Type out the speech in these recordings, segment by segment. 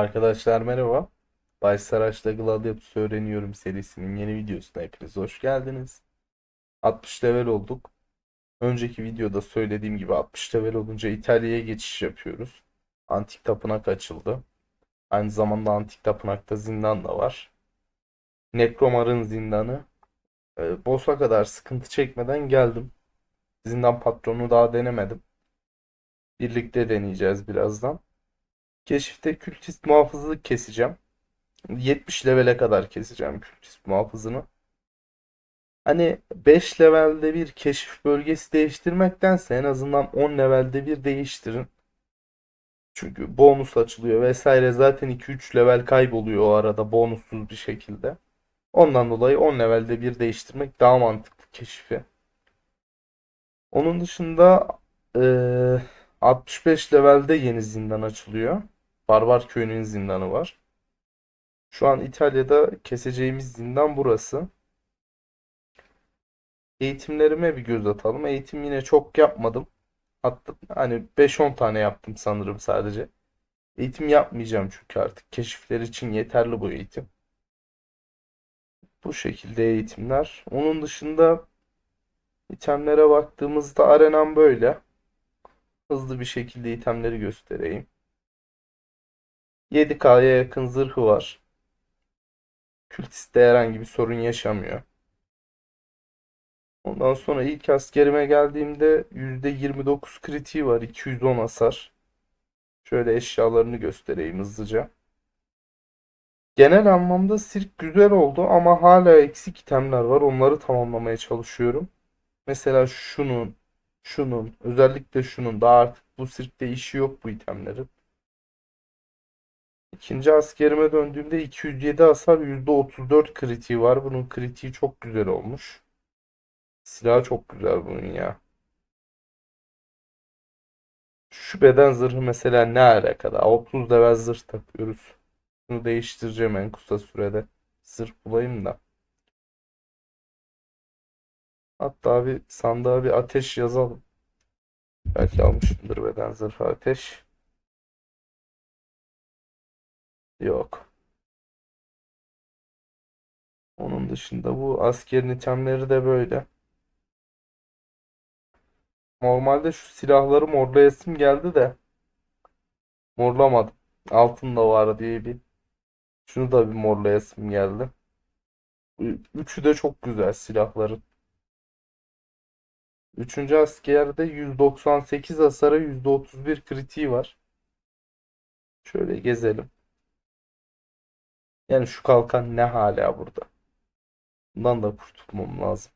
Arkadaşlar merhaba. Bay Saraç'la Gladiatus Öğreniyorum serisinin yeni videosuna hepiniz hoş geldiniz. 60 level olduk. Önceki videoda söylediğim gibi 60 level olunca İtalya'ya geçiş yapıyoruz. Antik tapınak açıldı. Aynı zamanda antik tapınakta zindan da var. Nekromar'ın zindanı. E, boss'a kadar sıkıntı çekmeden geldim. Zindan patronu daha denemedim. Birlikte deneyeceğiz birazdan. Keşifte kültist muhafızlık keseceğim. 70 levele kadar keseceğim kültist muhafızını. Hani 5 levelde bir keşif bölgesi değiştirmektense en azından 10 levelde bir değiştirin. Çünkü bonus açılıyor vesaire zaten 2-3 level kayboluyor o arada bonussuz bir şekilde. Ondan dolayı 10 levelde bir değiştirmek daha mantıklı keşifi. Onun dışında eee 65 levelde yeni zindan açılıyor. Barbar Köyü'nün zindanı var. Şu an İtalya'da keseceğimiz zindan burası. Eğitimlerime bir göz atalım. Eğitim yine çok yapmadım. Hatta hani 5-10 tane yaptım sanırım sadece. Eğitim yapmayacağım çünkü artık keşifler için yeterli bu eğitim. Bu şekilde eğitimler. Onun dışında itemlere baktığımızda arenam böyle. Hızlı bir şekilde itemleri göstereyim. 7K'ya yakın zırhı var. Kültiste herhangi bir sorun yaşamıyor. Ondan sonra ilk askerime geldiğimde %29 kritiği var. 210 hasar. Şöyle eşyalarını göstereyim hızlıca. Genel anlamda sirk güzel oldu ama hala eksik itemler var. Onları tamamlamaya çalışıyorum. Mesela şunun, şunun, özellikle şunun daha artık bu sirkte işi yok bu itemlerin. İkinci askerime döndüğümde 207 hasar %34 kritiği var. Bunun kritiği çok güzel olmuş. Silahı çok güzel bunun ya. Şu beden zırhı mesela ne alakada? 30 level zırh takıyoruz. Bunu değiştireceğim en kısa sürede. Zırh bulayım da. Hatta bir sandığa bir ateş yazalım. Belki almışımdır beden zırhı ateş. Yok. Onun dışında bu askerin itemleri de böyle. Normalde şu silahları morlayasım geldi de morlamadım. Altında var diye bir. Şunu da bir morlayasım geldi. Üçü de çok güzel silahların. Üçüncü askerde 198 hasara %31 kritiği var. Şöyle gezelim. Yani şu kalkan ne hala burada. Bundan da kurtulmam lazım.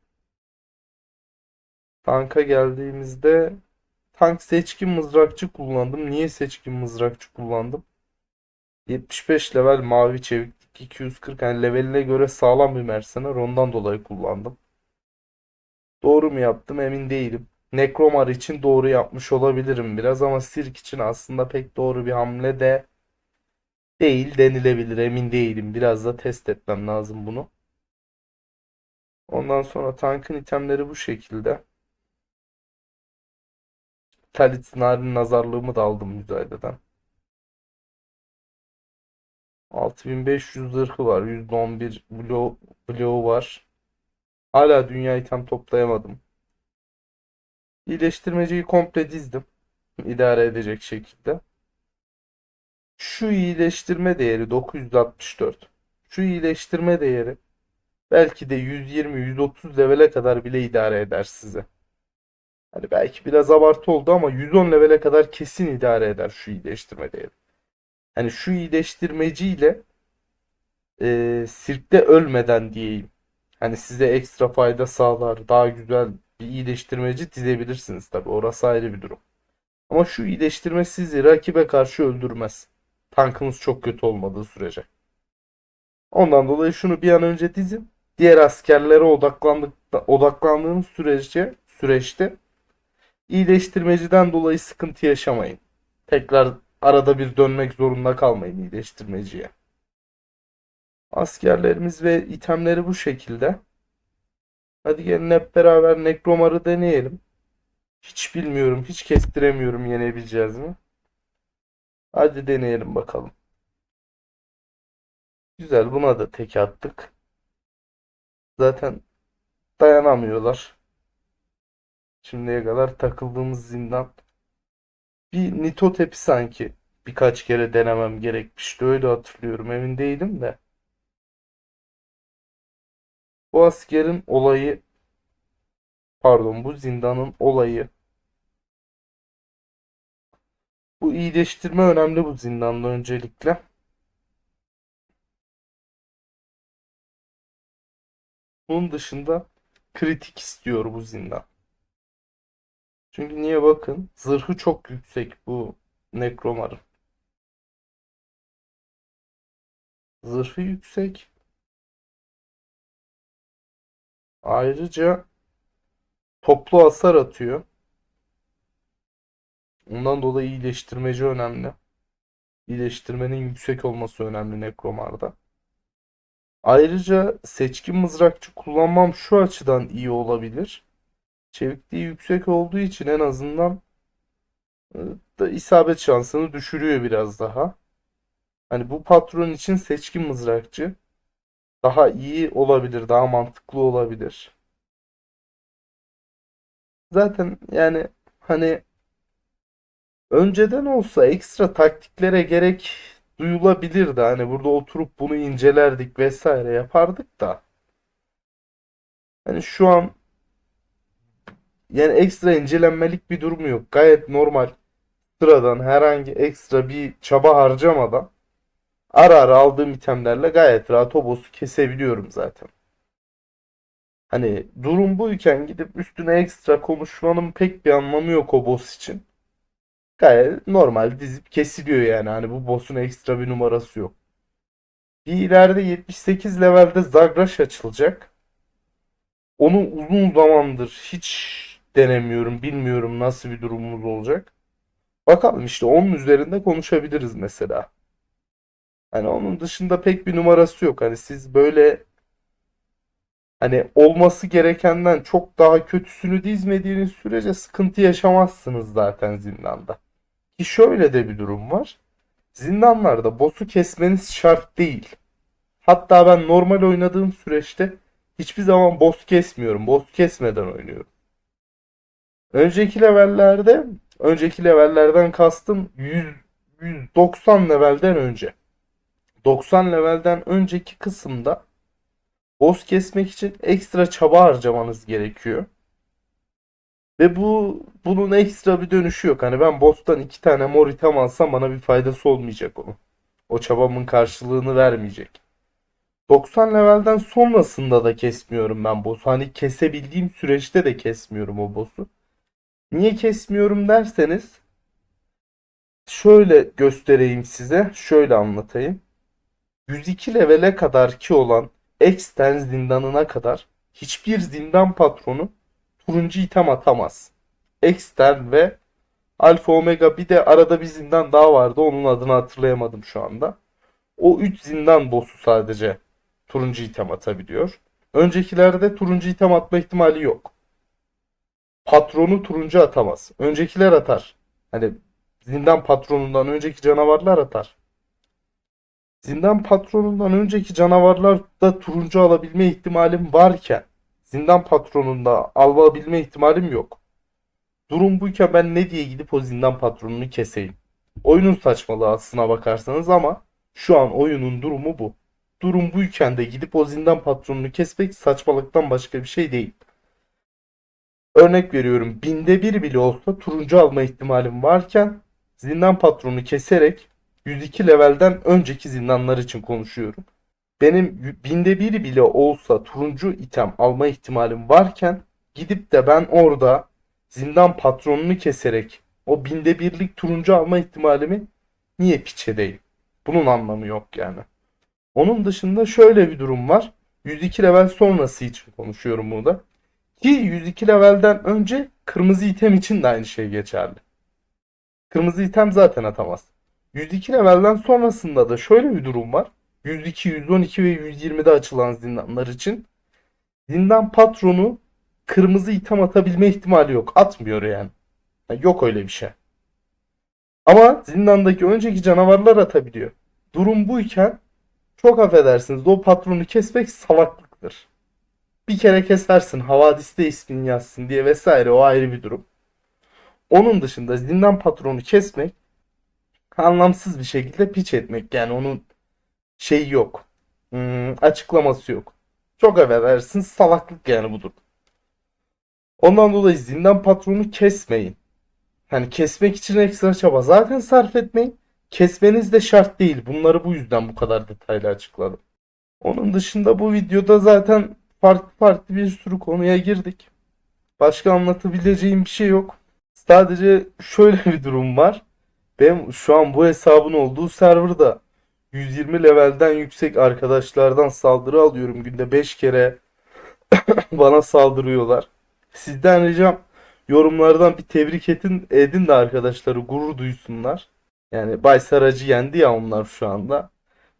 Tanka geldiğimizde tank seçkin mızrakçı kullandım. Niye seçkin mızrakçı kullandım? 75 level mavi çeviklik 240 yani leveline göre sağlam bir mercenar ondan dolayı kullandım. Doğru mu yaptım emin değilim. Necromar için doğru yapmış olabilirim biraz ama Sirk için aslında pek doğru bir hamle de değil denilebilir emin değilim. Biraz da test etmem lazım bunu. Ondan sonra tankın itemleri bu şekilde. Talit narin nazarlığımı da aldım müzayededen. 6500 zırhı var. %11 bloğu, bloğu var. Hala dünya item toplayamadım. İyileştirmeciyi komple dizdim. İdare edecek şekilde. Şu iyileştirme değeri 964. Şu iyileştirme değeri belki de 120-130 levele kadar bile idare eder size. Hani belki biraz abartı oldu ama 110 levele kadar kesin idare eder şu iyileştirme değeri. Hani şu iyileştirmeciyle e, sirkte ölmeden diyeyim. Hani size ekstra fayda sağlar, daha güzel bir iyileştirmeci dizebilirsiniz tabi. Orası ayrı bir durum. Ama şu iyileştirme sizi rakibe karşı öldürmez. Tankınız çok kötü olmadığı sürece. Ondan dolayı şunu bir an önce dizin. Diğer askerlere odaklandık, odaklandığınız sürece süreçte iyileştirmeciden dolayı sıkıntı yaşamayın. Tekrar arada bir dönmek zorunda kalmayın iyileştirmeciye. Askerlerimiz ve itemleri bu şekilde. Hadi gelin hep beraber Nekromar'ı deneyelim. Hiç bilmiyorum, hiç kestiremiyorum yenebileceğiz mi? Hadi deneyelim bakalım. Güzel buna da tek attık. Zaten dayanamıyorlar. Şimdiye kadar takıldığımız zindan. Bir Nitotepi sanki birkaç kere denemem gerekmişti. Öyle hatırlıyorum. Emin değilim de. Bu askerin olayı pardon bu zindanın olayı bu iyileştirme önemli bu zindanda öncelikle. Bunun dışında kritik istiyor bu zindan. Çünkü niye bakın zırhı çok yüksek bu Nekromar'ın. Zırhı yüksek. Ayrıca toplu hasar atıyor. Ondan dolayı iyileştirmeci önemli. İyileştirmenin yüksek olması önemli Nekromar'da. Ayrıca seçkin mızrakçı kullanmam şu açıdan iyi olabilir. Çevikliği yüksek olduğu için en azından e, da isabet şansını düşürüyor biraz daha. Hani bu patron için seçkin mızrakçı daha iyi olabilir, daha mantıklı olabilir. Zaten yani hani önceden olsa ekstra taktiklere gerek duyulabilirdi. Hani burada oturup bunu incelerdik vesaire yapardık da. Hani şu an yani ekstra incelenmelik bir durum yok. Gayet normal, sıradan herhangi ekstra bir çaba harcamadan ara ara aldığım itemlerle gayet rahat o boss'u kesebiliyorum zaten. Hani durum buyken gidip üstüne ekstra konuşmanın pek bir anlamı yok o boss için. Gayet normal dizip kesiliyor yani. Hani bu boss'un ekstra bir numarası yok. Bir ileride 78 levelde Zagrash açılacak. Onu uzun zamandır hiç denemiyorum. Bilmiyorum nasıl bir durumumuz olacak. Bakalım işte onun üzerinde konuşabiliriz mesela. Hani onun dışında pek bir numarası yok. Hani siz böyle hani olması gerekenden çok daha kötüsünü dizmediğiniz sürece sıkıntı yaşamazsınız zaten zindanda. Ki şöyle de bir durum var. Zindanlarda boss'u kesmeniz şart değil. Hatta ben normal oynadığım süreçte hiçbir zaman boss kesmiyorum. Boss kesmeden oynuyorum. Önceki levellerde, önceki levellerden kastım 100, 190 levelden önce. 90 levelden önceki kısımda boss kesmek için ekstra çaba harcamanız gerekiyor. Ve bu bunun ekstra bir dönüşü yok. Hani ben boss'tan iki tane mor item alsam bana bir faydası olmayacak onun. O çabamın karşılığını vermeyecek. 90 levelden sonrasında da kesmiyorum ben boss'u. Hani kesebildiğim süreçte de kesmiyorum o boss'u. Niye kesmiyorum derseniz şöyle göstereyim size. Şöyle anlatayım. 102 levele kadar ki olan Exten zindanına kadar hiçbir zindan patronu turuncu item atamaz. Exten ve Alfa Omega bir de arada bir zindan daha vardı. Onun adını hatırlayamadım şu anda. O 3 zindan boss'u sadece turuncu item atabiliyor. Öncekilerde turuncu item atma ihtimali yok. Patronu turuncu atamaz. Öncekiler atar. Hani zindan patronundan önceki canavarlar atar. Zindan patronundan önceki canavarlar da turuncu alabilme ihtimalim varken zindan patronunda alabilme ihtimalim yok. Durum buyken ben ne diye gidip o zindan patronunu keseyim? Oyunun saçmalığı aslına bakarsanız ama şu an oyunun durumu bu. Durum buyken de gidip o zindan patronunu kesmek saçmalıktan başka bir şey değil. Örnek veriyorum binde bir bile olsa turuncu alma ihtimalim varken zindan patronu keserek 102 levelden önceki zindanlar için konuşuyorum. Benim binde bir bile olsa turuncu item alma ihtimalim varken gidip de ben orada zindan patronunu keserek o binde birlik turuncu alma ihtimalimi niye piç edeyim? Bunun anlamı yok yani. Onun dışında şöyle bir durum var. 102 level sonrası için konuşuyorum burada. Ki 102 levelden önce kırmızı item için de aynı şey geçerli. Kırmızı item zaten atamaz. 102 levelden sonrasında da şöyle bir durum var. 102, 112 ve 120'de açılan zindanlar için zindan patronu kırmızı item atabilme ihtimali yok. Atmıyor yani. yani yok öyle bir şey. Ama zindandaki önceki canavarlar atabiliyor. Durum buyken Çok affedersiniz o patronu kesmek salaklıktır. Bir kere kesersin havadiste ismini yazsın diye vesaire o ayrı bir durum. Onun dışında zindan patronu kesmek anlamsız bir şekilde piç etmek yani onun şeyi yok. Hmm, açıklaması yok. Çok affedersin salaklık yani budur. Ondan dolayı zindan patronu kesmeyin. Hani kesmek için ekstra çaba zaten sarf etmeyin. Kesmeniz de şart değil. Bunları bu yüzden bu kadar detaylı açıkladım. Onun dışında bu videoda zaten farklı farklı bir sürü konuya girdik. Başka anlatabileceğim bir şey yok. Sadece şöyle bir durum var. Ben şu an bu hesabın olduğu serverda 120 levelden yüksek arkadaşlardan saldırı alıyorum. Günde 5 kere bana saldırıyorlar. Sizden ricam yorumlardan bir tebrik edin, edin de arkadaşları gurur duysunlar. Yani Bay Saracı yendi ya onlar şu anda.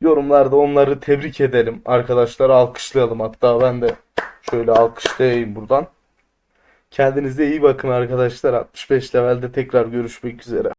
Yorumlarda onları tebrik edelim. Arkadaşları alkışlayalım. Hatta ben de şöyle alkışlayayım buradan. Kendinize iyi bakın arkadaşlar. 65 levelde tekrar görüşmek üzere.